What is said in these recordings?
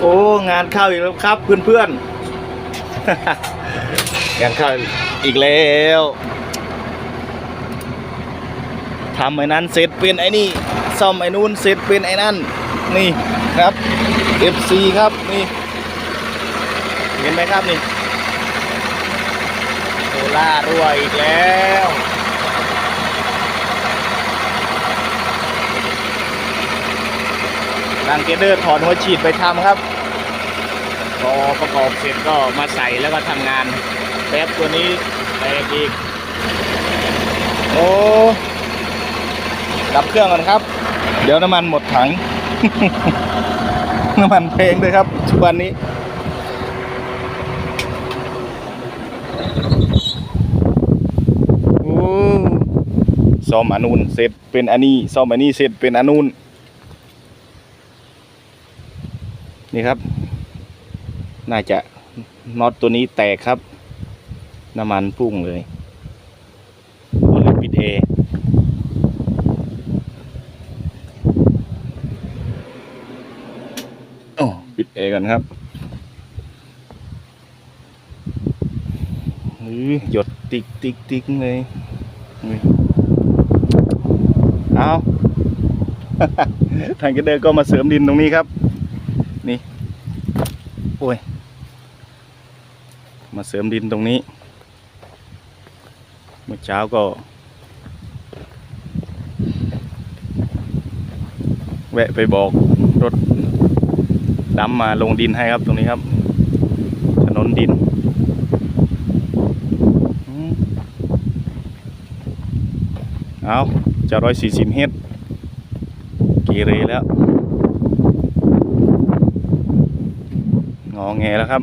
โอ้งานเข้าอีกแล้วครับเพื่อนๆ งานเข้าอีกแล้วทำไอ้นั้นเสร็จเป็นไอ้นี่ซ่อมไอ้นู้นเสร็จเป็นไอ้นั่น นี่ครับ FC ครับนี่เห็นไหมครับนี่โซล่ารั่วอีกแล้วลังเกเดอร์ถอดหัวฉีดไปทำครับ พอประกอบเสร็จก็มาใส่แล้วก็ทำงานแป๊บตัวนี้แตกอีกโอ้ดับเครื่องก่อนครับ เดี๋ยวน้ำมันหมดถัง น้ำมันแพงด้วยครับทุกวันนี้โอ้ซ่อมอันนูนเสร็จเป็นอันนี้ซ่อมอันนี้เสร็จเป็นอันนูนนี่ครับ น่าจะน็อตตัวนี้แตกครับ น้ำมันพุ่งเลยโอลิปิดเออปิดเอกันครับหยดติ๊กติ๊กติ๊กเลยเอาทางกระเดอก็มาเสริมดินตรงนี้ครับ นี่ โอ้ย มาเสริมดินตรงนี้ เมื่อเช้าก็แวะไปบอกรถดำมาลงดินให้ครับตรงนี้ครับ ถนนดิน เอาจะร้อยสี่สิบเฮดกีเรแล้ว งอแงแล้วครับ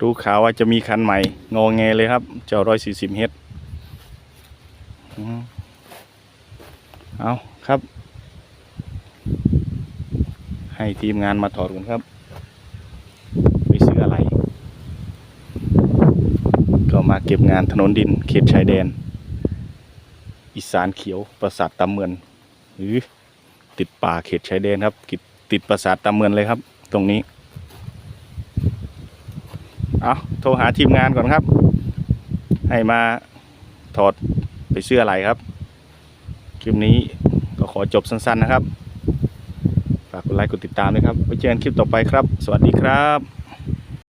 รู้ข่าวว่าจะมีคันใหม่ งอแงเลยครับ เจ้าร้อยสี่สิบเฮดเอาครับ ให้ทีมงานมาถอดกันครับ ไปซื้ออะไร ก็มาเก็บงานถนนดินเขตชายแดน อีสานเขียวปราสาทตำเมือนหรือติดป่าเขตชายแดนครับกิดติดปราสาทตำเมือนเลยครับ ตรงนี้ เอาโทรหาทีมงานก่อนครับ ให้มาถอดไปเสื้ออะไรครับ คลิปนี้ก็ขอจบสั้นๆนะครับ ฝากกดไลค์กดติดตามด้วยครับไว้เจอกันคลิปต่อไปครับ สวัสดีครับ